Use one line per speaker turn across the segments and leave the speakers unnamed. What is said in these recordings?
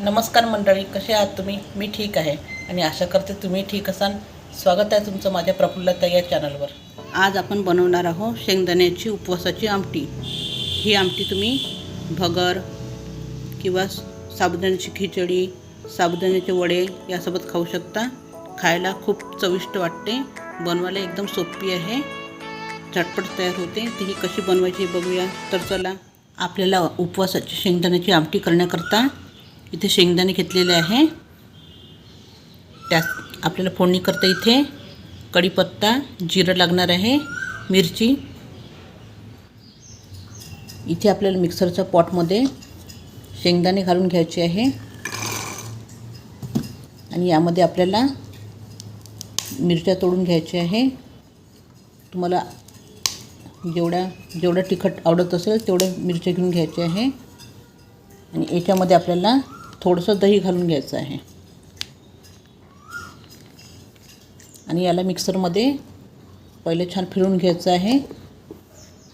नमस्कार मंडळी कसे आहात तुम्ही? मी ठीक आहे आणि आशा करते तुम्ही ठीक असाल. स्वागत आहे तुमचं माझ्या प्रफुल्लता या चॅनलवर. आज आपण बनवणार आहोत शेंगदाण्याची उपवासाची आमटी. ही आमटी तुम्ही भगर किंवा साबुदाण्याची खिचडी साबुदाण्याचे वडे यासोबत खाऊ शकता. खायला खूप चविष्ट वाटते. बनवायला एकदम सोपी आहे. झटपट तयार होते. ती ही कशी बनवायची बघूया. तर चला आपल्याला उपवासाची शेंगदाण्याची आमटी करण्याकरता इथे शेंगदाणे घेतलेले आहे. त्यात आपल्याला फोडणी करता इथे. कढीपत्ता जिरं लागणार आहे मिरची. इथे आपल्याला मिक्सरच्या पॉटमध्ये शेंगदाणे घालून घ्यायचे आहे. आणि यामध्ये आपल्याला मिरच्या तोडून घ्यायच्या आहे. तुम्हाला जेवढ्या जेवढं तिखट आवडत असेल तेवढ्या मिरच्या घेऊन घ्यायचे आहे. आणि याच्यामध्ये आपल्याला थोडंसं दही घालून घ्यायचं आहे. आणि याला मिक्सरमध्ये पहिले छान फिरून घ्यायचं आहे.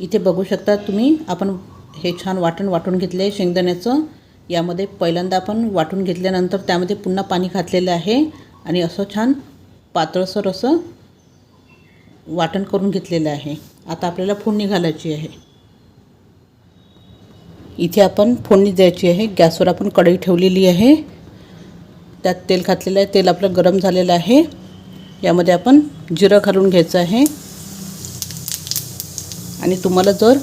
इथे बघू शकता तुम्ही आपण हे छान वाटण वाटून घेतले आहे शेंगदाण्याचं. यामध्ये पहिल्यांदा आपण वाटून घेतल्यानंतर त्यामध्ये पुन्हा पाणी घातलेलं आहे. आणि असं छान पातळसर असं वाटण करून घेतलेलं आहे. आता आपल्याला फोडणी घालायची आहे. इथे आपण फोडणी द्यायची आहे. गॅसवर आपण कढई ठेवलेली आहे. त्यात तेल घातलेलं आहे. तेल आपलं गरम झालेलं आहे. यामध्ये आपण जिरं घालून घ्यायचं आहे. आणि तुम्हाला जर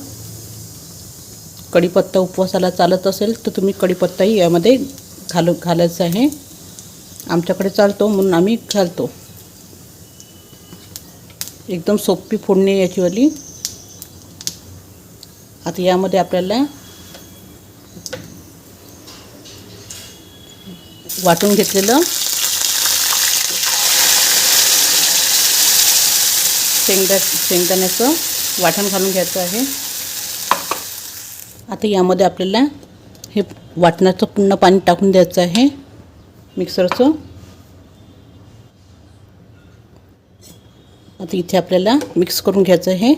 कढीपत्ता उपवासाला चालत असेल तर तुम्ही कढीपत्ताही यामध्ये घालू घालायचं आहे. आमच्याकडे चालतो म्हणून आम्ही घालतो. एकदम सोपी फोडणी याचीवाली आता यामध्ये आपल्याला वाटून घेतलेलं. शेंगदा शेंगदाण्याचं वाटण घालून घ्यायचं आहे. आता यामध्ये आपल्याला हे वाटणाचं पूर्ण पाणी टाकून द्यायचं आहे. मिक्सरचं. आता इथे आपल्याला मिक्स करून घ्यायचं आहे.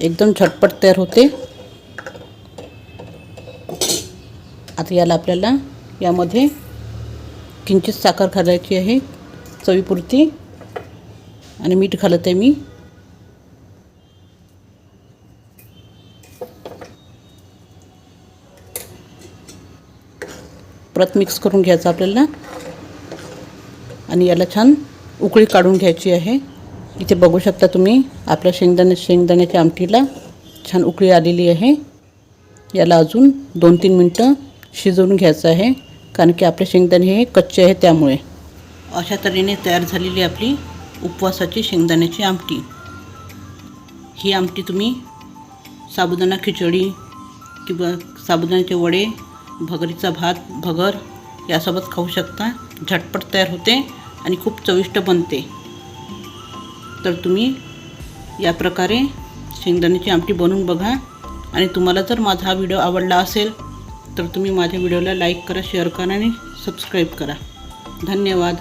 एकदम झटपट तयार होते. आता याला आपल्याला यामध्ये किंचित साखर घालायची आहे चवीपुरती. आणि मीठ घालत आहे मी. परत मिक्स करून घ्यायचं आपल्याला. आणि याला छान उकळी काढून घ्यायची आहे. इथे बघू शकता तुम्ही आपल्या शेंगदाणे शेंगदाण्याच्या आमटीला छान उकळी आलेली आहे. याला अजून दोन तीन मिनटं शिजवून घ्यायचं आहे कारण की आपले शेंगदाणे हे कच्चे आहे त्यामुळे. अशा तऱ्हेने तयार झालेली आपली उपवासाची शेंगदाण्याची आमटी. ही आमटी तुम्ही साबुदाणा खिचडी किंवा साबुदाण्याचे वडे भगरीचा भात भगर यासोबत खाऊ शकता. झटपट तयार होते आणि खूप चविष्ट बनते. तर तुम्ही या प्रकारे शेंगदाण्याची आमटी बनवून बघा आणि तुम्हाला जर माझा हा व्हिडिओ आवडला असेल तर तुम्ही माझ्या व्हिडिओला लाईक करा शेअर करा आणि सबस्क्राईब करा. धन्यवाद.